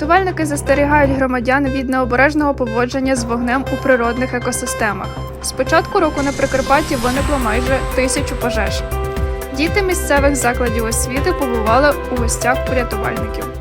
Рятувальники застерігають громадян від необережного поводження з вогнем у природних екосистемах. З початку року на Прикарпатті виникло майже тисячу пожеж. Діти місцевих закладів освіти побували у гостях у рятувальників.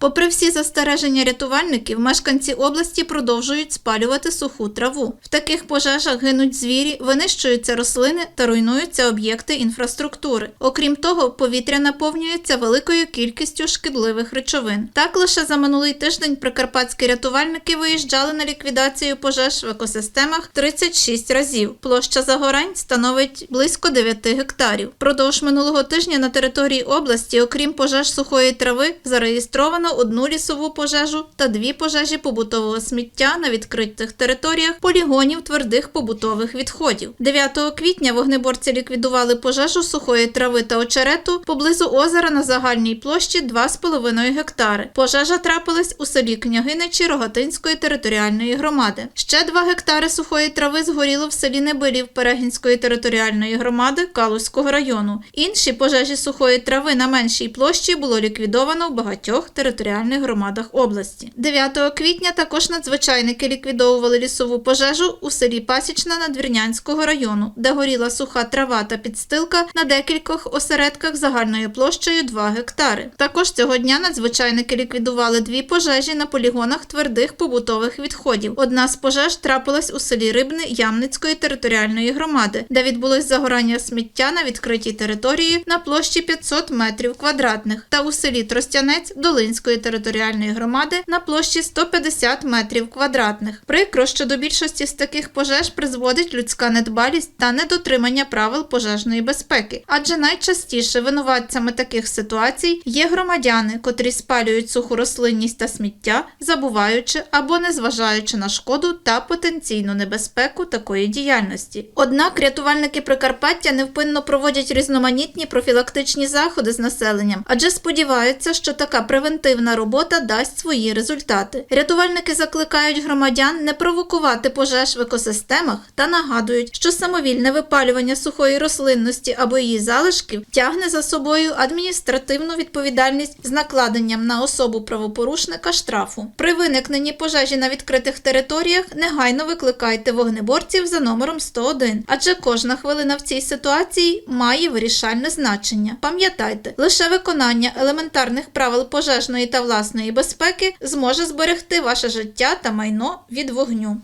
Попри всі застереження рятувальників, мешканці області продовжують спалювати суху траву. В таких пожежах гинуть звірі, винищуються рослини та руйнуються об'єкти інфраструктури. Окрім того, повітря наповнюється великою кількістю шкідливих речовин. Так лише за минулий тиждень прикарпатські рятувальники виїжджали на ліквідацію пожеж в екосистемах 36 разів. Площа загорань становить близько 9 гектарів. Продовж минулого тижня на території області, окрім пожеж сухої трави, зареєстровано одну лісову пожежу та дві пожежі побутового сміття на відкритих територіях полігонів твердих побутових відходів. 9 квітня вогнеборці ліквідували пожежу сухої трави та очерету поблизу озера на загальній площі 2,5 гектари. Пожежа трапилась у селі Княгиничі Рогатинської територіальної громади. Ще 2 гектари сухої трави згоріло в селі Небилів Перегінської територіальної громади Калузького району. Інші пожежі сухої трави на меншій площі було ліквідовано в багатьох територіальних громадах області. 9 квітня також надзвичайники ліквідовували лісову пожежу у селі Пасічна Надвірнянського району, де горіла суха трава та підстилка на декількох осередках загальною площею 2 гектари. Також цього дня надзвичайники ліквідували дві пожежі на полігонах твердих побутових відходів. Одна з пожеж трапилась у селі Рибне Ямницької територіальної громади, де відбулось загорання сміття на відкритій території на площі 500 метрів квадратних, та у селі Тростянець Долинської територіальної громади на площі 150 метрів квадратних. Прикро, що до більшості з таких пожеж призводить людська недбалість та недотримання правил пожежної безпеки, адже найчастіше винуватцями таких ситуацій є громадяни, котрі спалюють суху рослинність та сміття, забуваючи або не зважаючи на шкоду та потенційну небезпеку такої діяльності. Однак рятувальники Прикарпаття невпинно проводять різноманітні профілактичні заходи з населенням, адже сподіваються, що така превентивна робота дасть свої результати. Рятувальники закликають громадян не провокувати пожеж в екосистемах та нагадують, що самовільне випалювання сухої рослинності або її залишків тягне за собою адміністративну відповідальність з накладенням на особу правопорушника штрафу. При виникненні пожежі на відкритих територіях негайно викликайте вогнеборців за номером 101, адже кожна хвилина в цій ситуації має вирішальне значення. Пам'ятайте, лише виконання елементарних правил пожежної та власної безпеки зможе зберегти ваше життя та майно від вогню.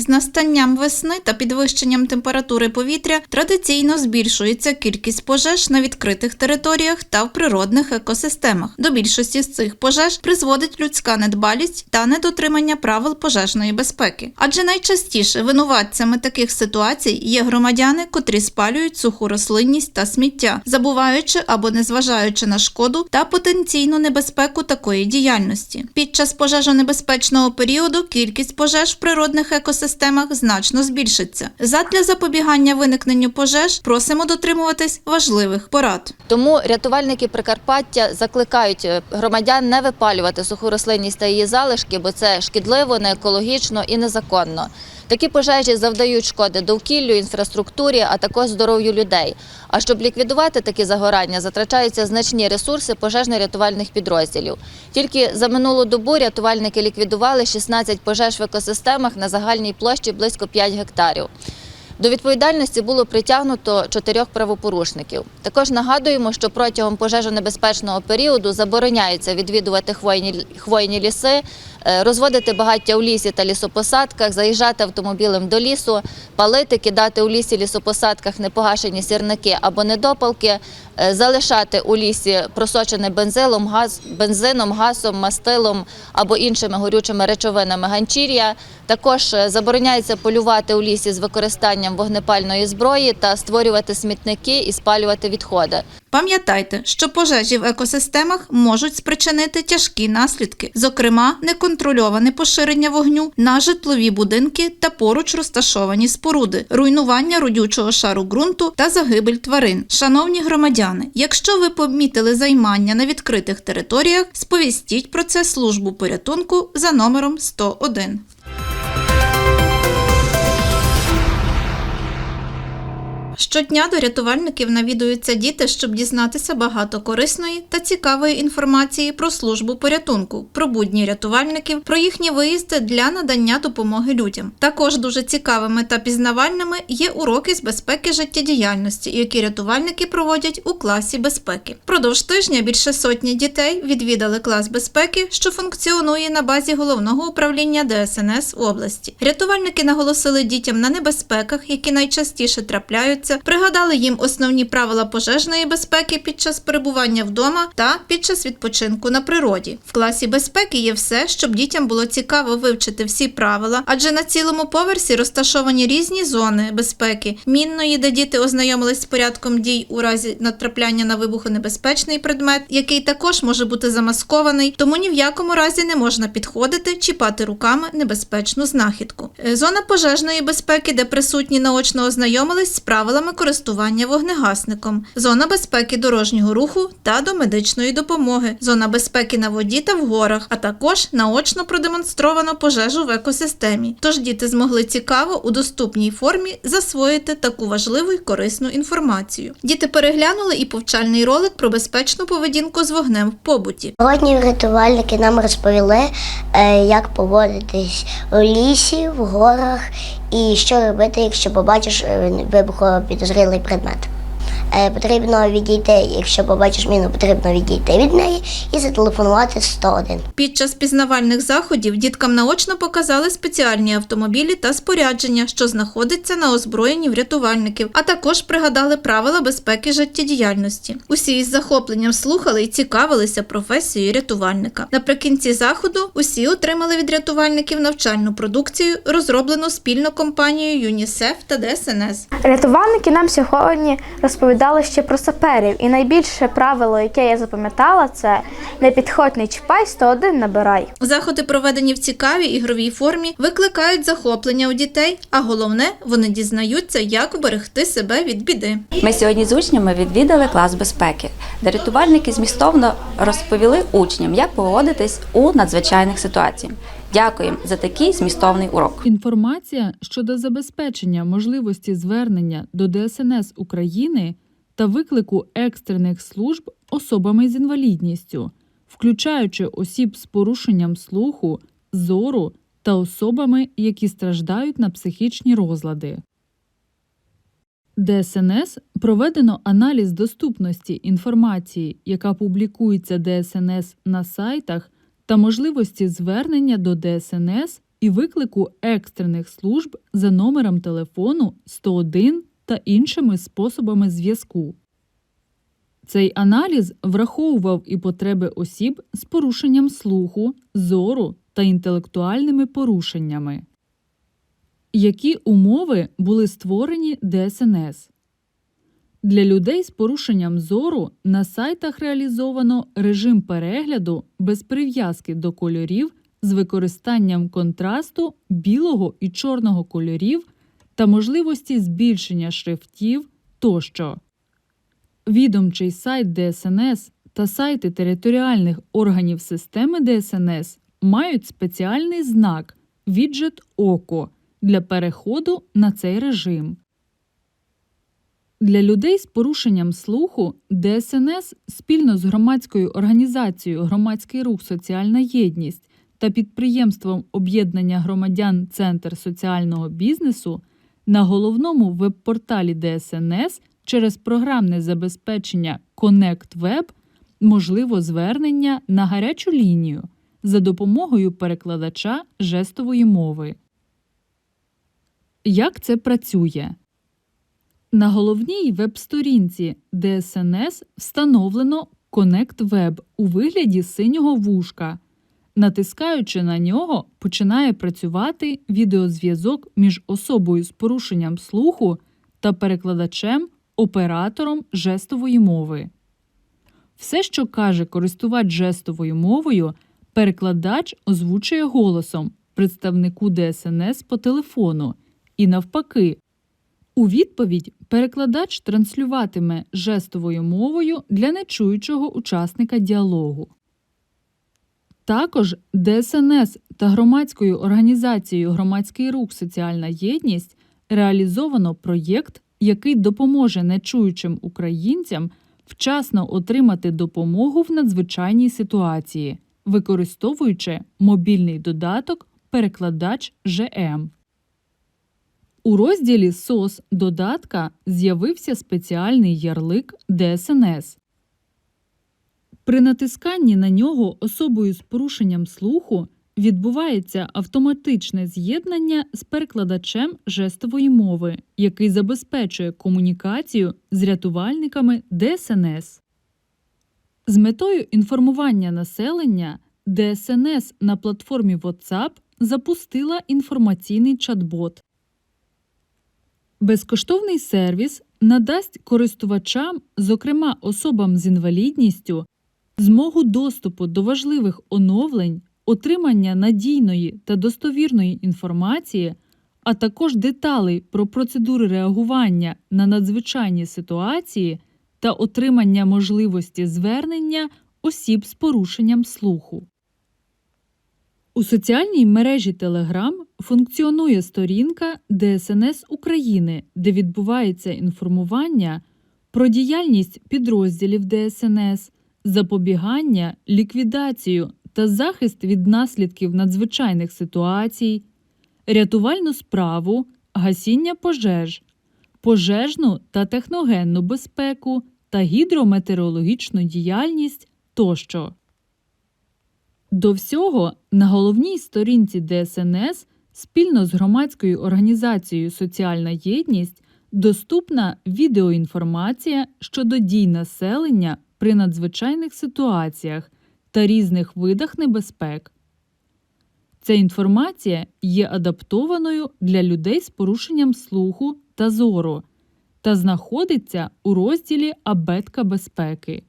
З настанням весни та підвищенням температури повітря традиційно збільшується кількість пожеж на відкритих територіях та в природних екосистемах. До більшості з цих пожеж призводить людська недбалість та недотримання правил пожежної безпеки. Адже найчастіше винуватцями таких ситуацій є громадяни, котрі спалюють суху рослинність та сміття, забуваючи або незважаючи на шкоду та потенційну небезпеку такої діяльності. Під час пожежонебезпечного періоду кількість пожеж в природних екосистемах значно збільшиться. Задля запобігання виникненню пожеж просимо дотримуватись важливих порад. Тому рятувальники Прикарпаття закликають е, громадян не випалювати суху рослинність та її залишки, бо це шкідливо, не екологічно і незаконно. Такі пожежі завдають шкоди довкіллю, інфраструктурі, а також здоров'ю людей. А щоб ліквідувати такі загорання, затрачаються значні ресурси пожежно-рятувальних підрозділів. Тільки за минулу добу рятувальники ліквідували 16 пожеж в екосистемах на загальній площі близько 5 гектарів. До відповідальності було притягнуто чотирьох правопорушників. Також нагадуємо, що протягом пожежонебезпечного періоду забороняється відвідувати хвойні, хвойні ліси, розводити багаття у лісі та лісопосадках, заїжджати автомобілем до лісу, палити, кидати у лісі лісопосадках непогашені сірники або недопалки, е, залишати у лісі просочене бензилом, газ, бензином, газом, мастилом або іншими горючими речовинами ганчір'я. Також е, забороняється полювати у лісі з використанням вогнепальної зброї та створювати смітники і спалювати відходи. Пам'ятайте, що пожежі в екосистемах можуть спричинити тяжкі наслідки, зокрема, неконтрольоване поширення вогню на житлові будинки та поруч розташовані споруди, руйнування родючого шару ґрунту та загибель тварин. Шановні громадяни, якщо ви помітили займання на відкритих територіях, сповістіть про це службу порятунку за номером 101. Щодня до рятувальників навідуються діти, щоб дізнатися багато корисної та цікавої інформації про службу порятунку, про будні рятувальників, про їхні виїзди для надання допомоги людям. Також дуже цікавими та пізнавальними є уроки з безпеки життєдіяльності, які рятувальники проводять у класі безпеки. Продовж тижня більше сотні дітей відвідали клас безпеки, що функціонує на базі головного управління ДСНС області. Рятувальники наголосили дітям на небезпеках, які найчастіше трапляються, пригадали їм основні правила пожежної безпеки під час перебування вдома та під час відпочинку на природі. В класі безпеки є все, щоб дітям було цікаво вивчити всі правила, адже на цілому поверсі розташовані різні зони безпеки, мінної, де діти ознайомились з порядком дій у разі натрапляння на вибухонебезпечний предмет, який також може бути замаскований, тому ні в якому разі не можна підходити, чіпати руками небезпечну знахідку. Е, Зона пожежної безпеки, де присутні наочно ознайомились з правилами користування вогнегасником, зона безпеки дорожнього руху та до медичної допомоги, зона безпеки на воді та в горах, а також наочно продемонстровано пожежу в екосистемі. Тож діти змогли цікаво у доступній формі засвоїти таку важливу і корисну інформацію. Діти переглянули і повчальний ролик про безпечну поведінку з вогнем в побуті. Сьогодні рятувальники нам розповіли, е, як поводитись у лісі, в горах і що робити, якщо побачиш е, вибухопідозрілий предмет. Е, Потрібно відійти, якщо побачиш міну, потрібно відійти від неї і зателефонувати 101. Під час пізнавальних заходів діткам наочно показали спеціальні автомобілі та спорядження, що знаходиться на озброєнні врятувальників, а також пригадали правила безпеки життєдіяльності. Усі із захопленням слухали і цікавилися професією рятувальника. Наприкінці заходу усі отримали від рятувальників навчальну продукцію, розроблену спільно компанією ЮНІСЕФ та ДСНС. Рятувальники нам сьогодні розповідали ще про саперів, і найбільше правило, яке я запам'ятала, це не підходь, не чіпай, 101 набирай. Заходи, проведені в цікавій ігровій формі, викликають захоплення у дітей, а головне, вони дізнаються, як уберегти себе від біди. Ми сьогодні з учнями відвідали клас безпеки, де рятувальники змістовно розповіли учням, як поводитись у надзвичайних ситуаціях. Дякуємо за такий змістовний урок. Інформація щодо забезпечення можливості звернення до ДСНС України та виклику екстрених служб особами з інвалідністю, включаючи осіб з порушенням слуху, зору та особами, які страждають на психічні розлади. ДСНС проведено аналіз доступності інформації, яка публікується ДСНС на сайтах, та можливості звернення до ДСНС і виклику екстрених служб за номером телефону 101 та іншими способами зв'язку. Цей аналіз враховував і потреби осіб з порушенням слуху, зору та інтелектуальними порушеннями. Які умови були створені ДСНС? Для людей з порушенням зору на сайтах реалізовано режим перегляду без прив'язки до кольорів з використанням контрасту білого і чорного кольорів та можливості збільшення шрифтів тощо. Відомчий сайт ДСНС та сайти територіальних органів системи ДСНС мають спеціальний знак віджет Око для переходу на цей режим. Для людей з порушенням слуху ДСНС спільно з громадською організацією Громадський рух Соціальна єдність та підприємством об'єднання громадян Центр соціального бізнесу на головному веб-порталі ДСНС через програмне забезпечення Connect Web можливо звернення на гарячу лінію за допомогою перекладача жестової мови. Як це працює? На головній веб-сторінці ДСНС встановлено Connect Web у вигляді синього вушка. Натискаючи на нього, починає працювати відеозв'язок між особою з порушенням слуху та перекладачем, оператором жестової мови. Все, що каже користувач жестовою мовою, перекладач озвучує голосом представнику ДСНС по телефону і навпаки. У відповідь перекладач транслюватиме жестовою мовою для нечуючого учасника діалогу. Також ДСНС та громадською організацією Громадський рух Соціальна єдність реалізовано проєкт який допоможе нечуючим українцям вчасно отримати допомогу в надзвичайній ситуації, використовуючи мобільний додаток Перекладач ЖМ. У розділі СОС додатка з'явився спеціальний ярлик ДСНС. При натисканні на нього особою з порушенням слуху відбувається автоматичне з'єднання з перекладачем жестової мови, який забезпечує комунікацію з рятувальниками ДСНС. З метою інформування населення ДСНС на платформі WhatsApp запустила інформаційний чат-бот. Безкоштовний сервіс надасть користувачам, зокрема особам з інвалідністю, змогу доступу до важливих оновлень, отримання надійної та достовірної інформації, а також деталей про процедури реагування на надзвичайні ситуації та отримання можливості звернення осіб з порушенням слуху. У соціальній мережі Telegram функціонує сторінка ДСНС України, де відбувається інформування про діяльність підрозділів ДСНС, запобігання, ліквідацію та захист від наслідків надзвичайних ситуацій, рятувальну справу, гасіння пожеж, пожежну та техногенну безпеку та гідрометеорологічну діяльність тощо. До всього на головній сторінці ДСНС спільно з громадською організацією Соціальна єдність доступна відеоінформація щодо дій населення при надзвичайних ситуаціях та різних видах небезпек. Ця інформація є адаптованою для людей з порушенням слуху та зору та знаходиться у розділі Абетка безпеки.